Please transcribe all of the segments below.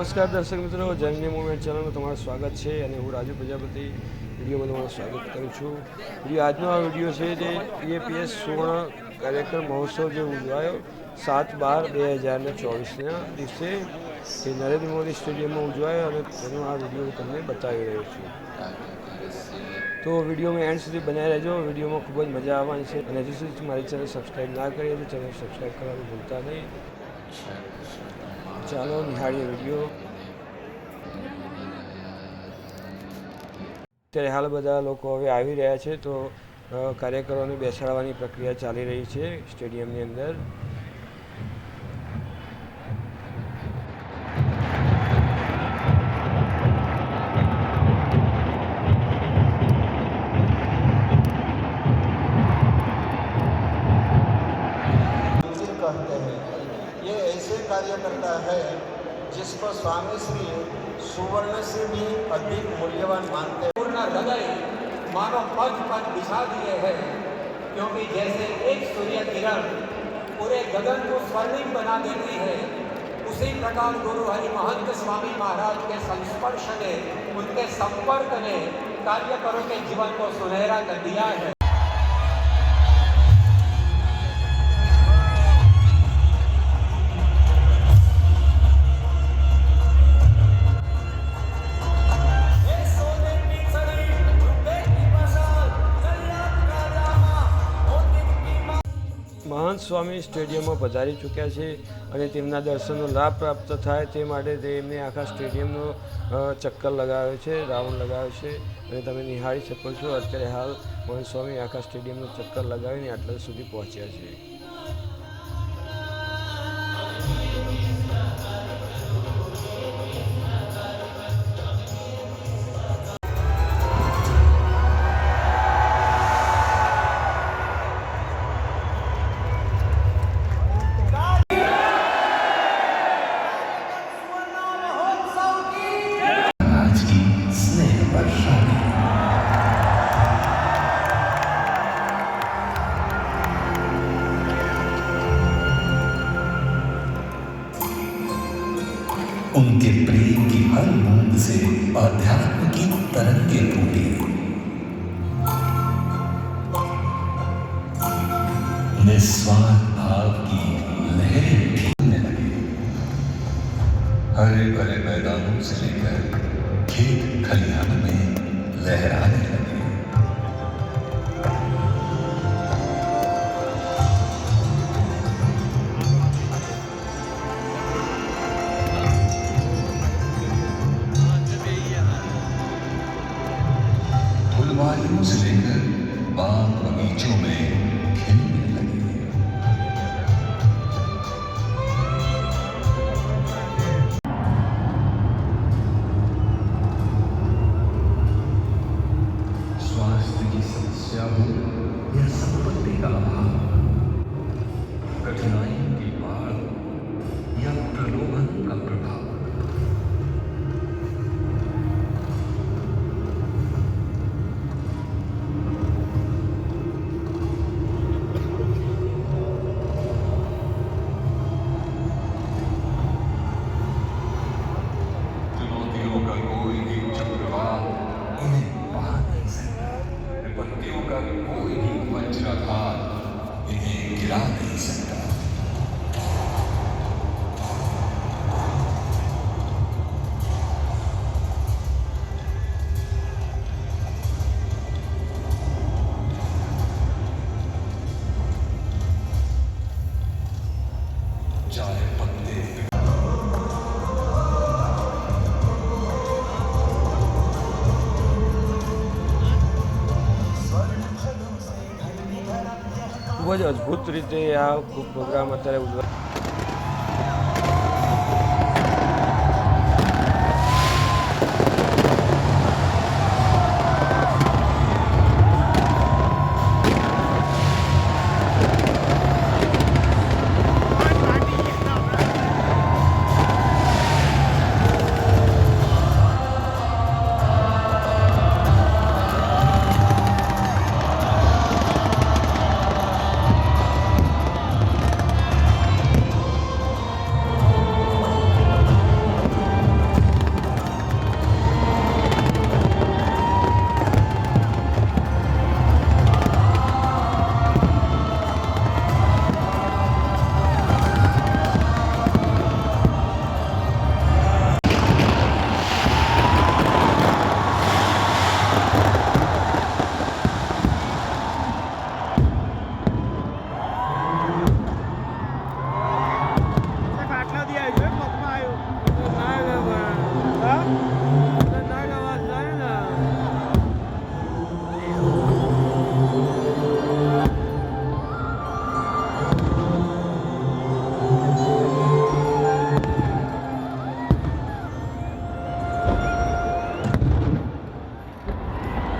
નમસ્કાર દર્શક મિત્રો જંગલી મુવમેન્ટ ચેનલમાં તમારું સ્વાગત છે અને હું રાજુ પ્રજાપતિ. વિડીયોમાં તમારું સ્વાગત કરું છું. વીડિયો આજનો આ વીડિયો છે જે ઈએપીએસ સુવર્ણ કાર્યક્રમ મહોત્સવ જે ઉજવાયો સાત બાર બે હજાર ને ચોવીસના દિવસે એ નરેન્દ્ર મોદી સ્ટેડિયમમાં ઉજવાયો અને તેનો આ વીડિયો તમને બતાવી રહ્યો છું. તો વિડીયોમાં એન્ડ સુધી બનાવી રહેજો. વિડીયોમાં ખૂબ જ મજા આવવાની છે અને હજુ સુધી મારી ચેનલ સબસ્ક્રાઈબ ના કરી તો ચેનલ સબસ્ક્રાઈબ કરવાનું ભૂલતા નહીં. ચાલો, નિહાળીએ વીડિયો. અત્યારે હાલ બધા લોકો હવે આવી રહ્યા છે, તો કાર્યકરોને બેસાડવાની પ્રક્રિયા ચાલી રહી છે સ્ટેડિયમની અંદર. है जिसको स्वामी श्री सुवर्ण से भी अधिक मूल्यवान मानते पूर्ण हृदय मानो पद पद बिछा दिए है, क्योंकि जैसे एक सूर्य किरण पूरे गगन को स्वर्णिम बना देती है, उसी प्रकार गुरु हरि महंत स्वामी महाराज के संस्पर्श ने, उनके संपर्क ने कार्यकरों के जीवन को सुनहरा कर दिया है। મહંત સ્વામી સ્ટેડિયમમાં પધારી ચૂક્યા છે અને તેમના દર્શનનો લાભ પ્રાપ્ત થાય તે માટે તેમને આખા સ્ટેડિયમનો ચક્કર લગાવ્યો છે, રાઉન્ડ લગાવ્યો છે અને તમે નિહાળી શકો છો. અત્યારે હાલ મહંત સ્વામી આખા સ્ટેડિયમનો ચક્કર લગાવીને આટલા સુધી પહોંચ્યા છે. उनके प्रेम की हर बूंद से अध्यात्म की तरंगे फूटी निस्वार्थ भाव की लहरें खिलने लगी। हरे भरे मैदानों से लेकर खेत खलिहान में लहराने लगे। फुलवारियों से लेकर बाग बगीचों में खिलने ખૂબ જ અદ્ભુત રીતે આ પ્રોગ્રામ અત્યારે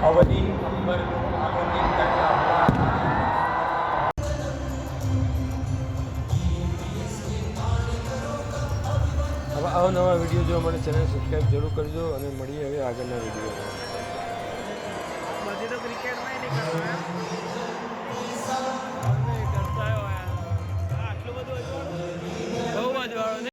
અવધિ નવા વીડિયો જોવા માટે ચેનલ સબસ્ક્રાઈબ જરૂર કરજો અને મળીએ હવે આગળના વીડિયો બધી તો આટલું બધું